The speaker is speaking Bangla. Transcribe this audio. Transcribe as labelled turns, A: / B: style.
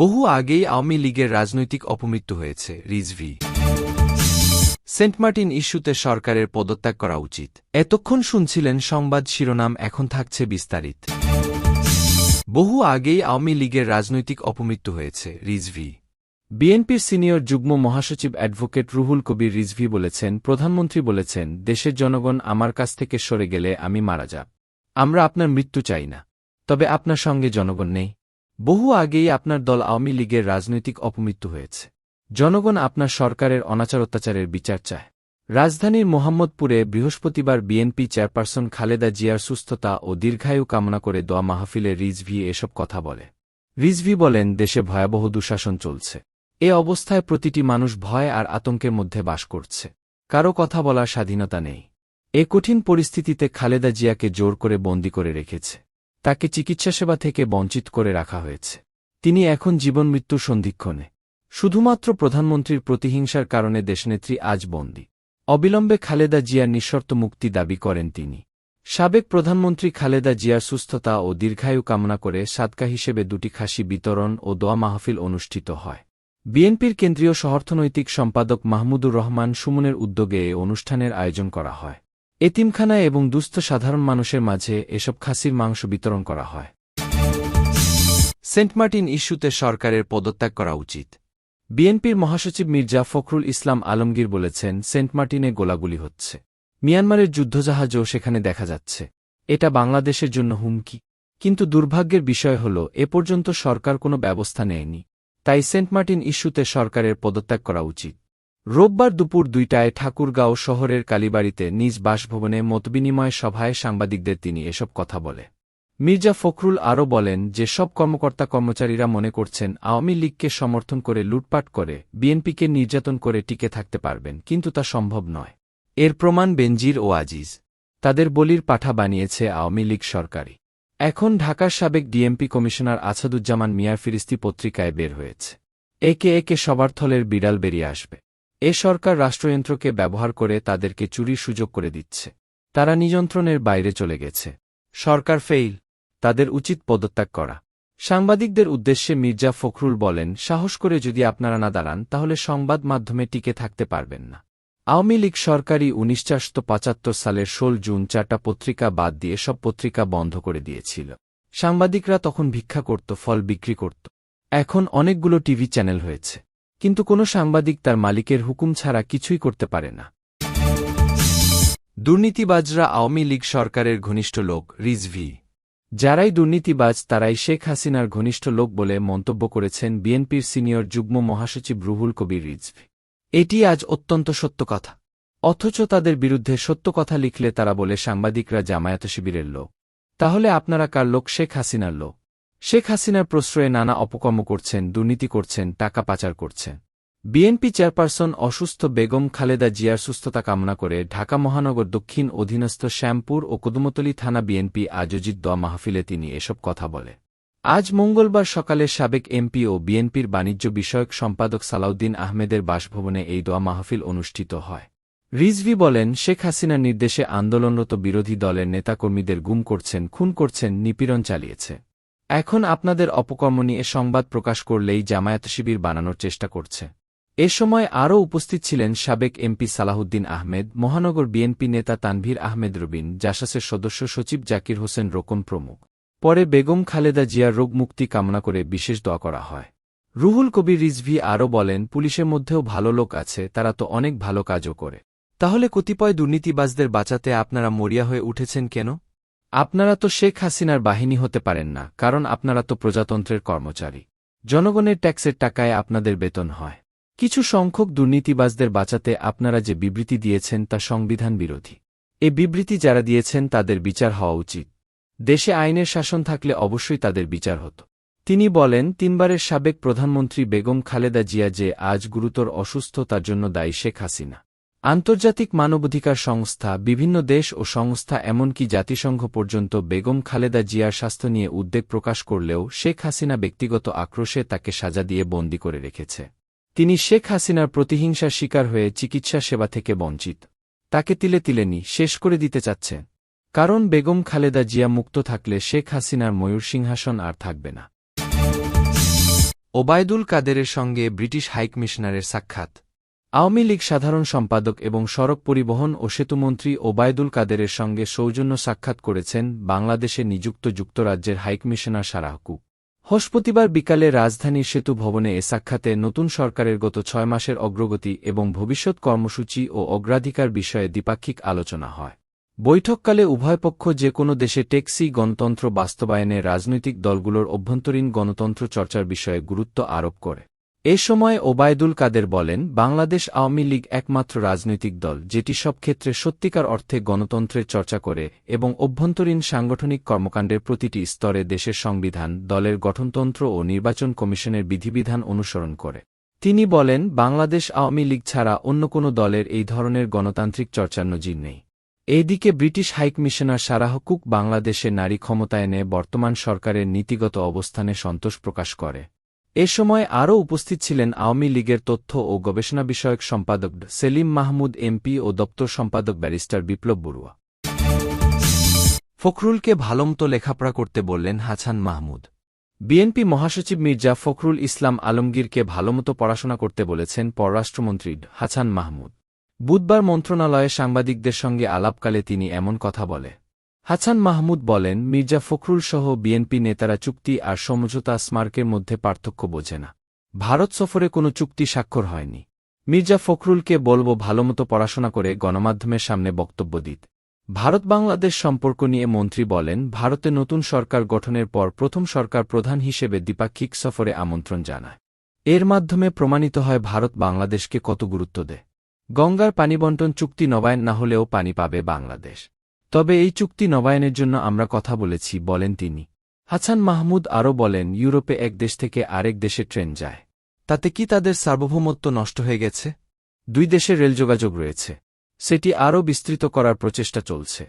A: বহু আগেই আওয়ামী লীগের রাজনৈতিক অপমৃত্যু হয়েছে রিজভি সেন্ট মার্টিন ইস্যুতে সরকারের পদত্যাগ করা উচিত এতক্ষণ শুনছিলেন সংবাদ শিরোনাম এখন থাকছে বিস্তারিত বহু আগেই আওয়ামী লীগের রাজনৈতিক অপমৃত্যু হয়েছে রিজভি বিএনপির সিনিয়র যুগ্ম মহাসচিব অ্যাডভোকেট রুহুল কবির রিজভি বলেছেন প্রধানমন্ত্রী বলেছেন দেশের জনগণ আমার কাছ থেকে সরে গেলে আমি মারা যাব আমরা আপনার মৃত্যু চাই না তবে আপনার সঙ্গে জনগণ নেই বহু আগেই আপনার দল আওয়ামী লীগের রাজনৈতিক অপমৃত্যু হয়েছে জনগণ আপনার সরকারের অনাচার অত্যাচারের বিচার চায় রাজধানীর মোহাম্মদপুরে বৃহস্পতিবার বিএনপি চেয়ারপারসন খালেদা জিয়ার সুস্থতা ও দীর্ঘায়ু কামনা করে দোয়া মাহফিলে রিজভি এসব কথা বলে রিজভি বলেন দেশে ভয়াবহ দুঃশাসন চলছে এ অবস্থায় প্রতিটি মানুষ ভয় আর আতঙ্কের মধ্যে বাস করছে কারো কথা বলার স্বাধীনতা নেই এ কঠিন পরিস্থিতিতে খালেদা জিয়াকে জোর করে বন্দি করে রেখেছে তাকে চিকিৎসা সেবা থেকে বঞ্চিত করে রাখা হয়েছে তিনি এখন জীবন মৃত্যু সন্ধিক্ষণে শুধুমাত্র প্রধানমন্ত্রীর প্রতিহিংসার কারণে দেশনেত্রী আজ বন্দী অবিলম্বে খালেদা জিয়ার নিঃশর্ত মুক্তি দাবি করেন তিনি সাবেক প্রধানমন্ত্রী খালেদা জিয়ার সুস্থতা ও দীর্ঘায়ু কামনা করে সাদকা হিসেবে দুটি খাসি বিতরণ ও দোয়া মাহফিল অনুষ্ঠিত হয় বিএনপির কেন্দ্রীয় সহর্থনৈতিক সম্পাদক মাহমুদুর রহমান সুমনের উদ্যোগে এ অনুষ্ঠানের আয়োজন করা হয় এতিমখানায় এবং দুস্থ সাধারণ মানুষের মাঝে এসব খাসির মাংস বিতরণ করা হয় সেন্ট মার্টিন ইস্যুতে সরকারের পদত্যাগ করা উচিত বিএনপির মহাসচিব মির্জা ফখরুল ইসলাম আলমগীর বলেছেন সেন্ট মার্টিনে গোলাগুলি হচ্ছে মিয়ানমারের যুদ্ধজাহাজও সেখানে দেখা যাচ্ছে এটা বাংলাদেশের জন্য হুমকি কিন্তু দুর্ভাগ্যের বিষয় হল এ পর্যন্ত সরকার কোনো ব্যবস্থা নেয়নি তাই সেন্ট মার্টিন ইস্যুতে সরকারের পদত্যাগ করা উচিত রোববার দুপুর দুইটায় ঠাকুরগাঁও শহরের কালীবাড়িতে নিজ বাসভবনে মতবিনিময় সভায় সাংবাদিকদের তিনি এসব কথা বলে মির্জা ফখরুল আরও বলেন যে সব কর্মকর্তা কর্মচারীরা মনে করছেন আওয়ামী লীগকে সমর্থন করে লুটপাট করে বিএনপিকে নির্যাতন করে টিকে থাকতে পারবেন কিন্তু তা সম্ভব নয় এর প্রমাণ বেনজির ও আজিজ তাদের বলির পাঠা বানিয়েছে আওয়ামী লীগ সরকারি এখন ঢাকার সাবেক ডিএমপি কমিশনার আছাদুজ্জামান মিয়া ফিরিস্তি পত্রিকায় বের হয়েছে একে একে সবার থলের বিড়াল বেরিয়ে আসবে এ সরকার রাষ্ট্রযন্ত্রকে ব্যবহার করে তাদেরকে চুরির সুযোগ করে দিচ্ছে তারা নিযন্ত্রণের বাইরে চলে গেছে সরকার ফেইল তাদের উচিত পদত্যাগ করা সাংবাদিকদের উদ্দেশ্যে মির্জা ফখরুল বলেন সাহস করে যদি আপনারা না দাঁড়ান তাহলে সংবাদ মাধ্যমে টিকে থাকতে পারবেন না আওয়ামী লীগ সরকারই উনিশশো পঁচাত্তর সালের ষোল জুন চারটা পত্রিকা বাদ দিয়ে সব পত্রিকা বন্ধ করে দিয়েছিল সাংবাদিকরা তখন ভিক্ষা করত ফল বিক্রি করত এখন অনেকগুলো টিভি চ্যানেল হয়েছে কিন্তু কোনো সাংবাদিক তার মালিকের হুকুম ছাড়া কিছুই করতে পারে না দুর্নীতিবাজরা আওয়ামী লীগ সরকারের ঘনিষ্ঠ লোক রিজভি যারাই দুর্নীতিবাজ তারাই শেখ হাসিনার ঘনিষ্ঠ লোক বলে মন্তব্য করেছেন বিএনপির সিনিয়র যুগ্ম মহাসচিব রুহুল কবির রিজভি এটি আজ অত্যন্ত সত্য কথা অথচ তাদের বিরুদ্ধে সত্য কথা লিখলে তারা বলে সাংবাদিকরা জামায়াত শিবিরের লোক তাহলে আপনারা কার লোক শেখ হাসিনার লোক শেখ হাসিনার প্রশ্রয়ে নানা অপকর্ম করছেন দুর্নীতি করছেন টাকা পাচার করছেন বিএনপি চেয়ারপারসন অসুস্থ বেগম খালেদা জিয়ার সুস্থতা কামনা করে ঢাকা মহানগর দক্ষিণ অধীনস্থ শ্যামপুর ও কুদুমতলি থানা বিএনপি আয়োজিত দোয়া মাহফিলে তিনি এসব কথা বলে আজ মঙ্গলবার সকালে সাবেক এমপি ও বিএনপির বাণিজ্য বিষয়ক সম্পাদক সালাউদ্দিন আহমেদের বাসভবনে এই দোয়া মাহফিল অনুষ্ঠিত হয় রিজভি বলেন শেখ হাসিনার নির্দেশে আন্দোলনরত বিরোধী দলের নেতাকর্মীদের গুম করছেন খুন করছেন নিপীড়ন চালিয়েছে এখন আপনাদের অপকর্ম নিয়ে সংবাদ প্রকাশ করলেই জামায়াত শিবির বানানোর চেষ্টা করছে এ সময় আরও উপস্থিত ছিলেন সাবেক এমপি সালাহুদ্দিন আহমেদ মহানগর বিএনপি নেতা তানভীর আহমেদ রুবিন জাসাসের সদস্য সচিব জাকির হোসেন রোকন প্রমুখ পরে বেগম খালেদা জিয়ার রোগ মুক্তি কামনা করে বিশেষ দোয়া করা হয় রুহুল কবির রিজভি আরও বলেন পুলিশের মধ্যেও ভালো লোক আছে তারা তো অনেক ভালো কাজও করে তাহলে কতিপয় দুর্নীতিবাজদের বাঁচাতে আপনারা মরিয়া হয়ে উঠেছেন কেন আপনারা তো শেখ হাসিনার বাহিনী হতে পারেন না কারণ আপনারা তো প্রজাতন্ত্রের কর্মচারী জনগণের ট্যাক্সের টাকায় আপনাদের বেতন হয় কিছু সংখ্যক দুর্নীতিবাজদের বাঁচাতে আপনারা যে বিবৃতি দিয়েছেন তা সংবিধান বিরোধী এ বিবৃতি যারা দিয়েছেন তাদের বিচার হওয়া উচিত দেশে আইনের শাসন থাকলে অবশ্যই তাদের বিচার হতো তিনি বলেন তিনবারের সাবেক প্রধানমন্ত্রী বেগম খালেদা জিয়া যে আজ গুরুতর অসুস্থতার জন্য দায়ী শেখ হাসিনা আন্তর্জাতিক মানবাধিকার সংস্থা বিভিন্ন দেশ ও সংস্থা এমনকি জাতিসংঘ পর্যন্ত বেগম খালেদা জিয়ার স্বাস্থ্য নিয়ে উদ্বেগ প্রকাশ করলেও শেখ হাসিনা ব্যক্তিগত আক্রোশে তাকে সাজা দিয়ে বন্দী করে রেখেছে তিনি শেখ হাসিনার প্রতিহিংসার শিকার হয়ে চিকিৎসা সেবা থেকে বঞ্চিত তাকে তিলে তিলে নি শেষ করে দিতে চাচ্ছে কারণ বেগম খালেদা জিয়া মুক্ত থাকলে শেখ হাসিনার ময়ূর সিংহাসন আর থাকবে না ওবায়দুল কাদেরের সঙ্গে ব্রিটিশ হাইকমিশনারের সাক্ষাৎ আওয়ামী লীগ সাধারণ সম্পাদক এবং সড়ক পরিবহন ও সেতুমন্ত্রী ওবায়দুল কাদেরের সঙ্গে সৌজন্য সাক্ষাৎ করেছেন বাংলাদেশে নিযুক্ত যুক্তরাজ্যের হাইকমিশনার সারাহকু হস্পতিবার বিকালে রাজধানীর সেতু ভবনে এ সাক্ষাতে নতুন সরকারের গত ছয় মাসের অগ্রগতি এবং ভবিষ্যৎ কর্মসূচি ও অগ্রাধিকার বিষয়ে দ্বিপাক্ষিক আলোচনা হয় বৈঠককালে উভয় পক্ষ যে কোনো দেশে টেক্সি গণতন্ত্র বাস্তবায়নে রাজনৈতিক দলগুলোর অভ্যন্তরীণ গণতন্ত্র চর্চার বিষয়ে গুরুত্ব আরোপ করে এ সময় ওবায়দুল কাদের বলেন বাংলাদেশ আওয়ামী লীগ একমাত্র রাজনৈতিক দল যেটি সব ক্ষেত্রে সত্যিকার অর্থে গণতন্ত্রের চর্চা করে এবং অভ্যন্তরীণ সাংগঠনিক কর্মকাণ্ডের প্রতিটি স্তরে দেশের সংবিধান দলের গঠনতন্ত্র ও নির্বাচন কমিশনের বিধিবিধান অনুসরণ করে তিনি বলেন বাংলাদেশ আওয়ামী লীগ ছাড়া অন্য কোনো দলের এই ধরনের গণতান্ত্রিক চর্চার নজির নেই এদিকে ব্রিটিশ হাইকমিশনার সারাহ কুক বাংলাদেশে নারী ক্ষমতায়নে বর্তমান সরকারের নীতিগত অবস্থানে সন্তোষ প্রকাশ করে এ সময় আরও উপস্থিত ছিলেন আওয়ামী লীগের তথ্য ও গবেষণা বিষয়ক সম্পাদক সেলিম মাহমুদ এমপি ও দপ্তর সম্পাদক ব্যারিস্টার বিপ্লব বড়ুয়া ফখরুলকে ভালোমতো লেখাপড়া করতে বললেন হাছান মাহমুদ বিএনপি মহাসচিব মির্জা ফখরুল ইসলাম আলমগীরকে ভালোমতো পড়াশোনা করতে বলেছেন পররাষ্ট্রমন্ত্রী হাছান মাহমুদ বুধবার মন্ত্রণালয়ে সাংবাদিকদের সঙ্গে আলাপকালে তিনি এমন কথা বলে হাছান মাহমুদ বলেন মির্জা ফখরুল সহ বিএনপি নেতারা চুক্তি আর সমঝোতা স্মারকের মধ্যে পার্থক্য বোঝে না ভারত সফরে কোনো চুক্তি স্বাক্ষর হয়নি মির্জা ফখরুলকে বলব ভালোমতো পড়াশোনা করে গণমাধ্যমের সামনে বক্তব্য দিত ভারত বাংলাদেশ সম্পর্ক নিয়ে মন্ত্রী বলেন ভারতে নতুন সরকার গঠনের পর প্রথম সরকার প্রধান হিসেবে দ্বিপাক্ষিক সফরে আমন্ত্রণ জানায় এর মাধ্যমে প্রমাণিত হয় ভারত বাংলাদেশকে কত গুরুত্ব দেয় গঙ্গার পানিবন্টন চুক্তি নবায়ন না হলেও পানি পাবে বাংলাদেশ তবে এই চুক্তি নবায়নের জন্য আমরা কথা বলেছি বলেন তিনি হাসান মাহমুদ আরও বলেন ইউরোপে এক দেশ থেকে আরেক দেশে ট্রেন যায় তাতে কি তাদের সার্বভৌমত্ব নষ্ট হয়ে গেছে দুই দেশে রেল যোগাযোগ রয়েছে সেটি আরও বিস্তৃত করার প্রচেষ্টা চলছে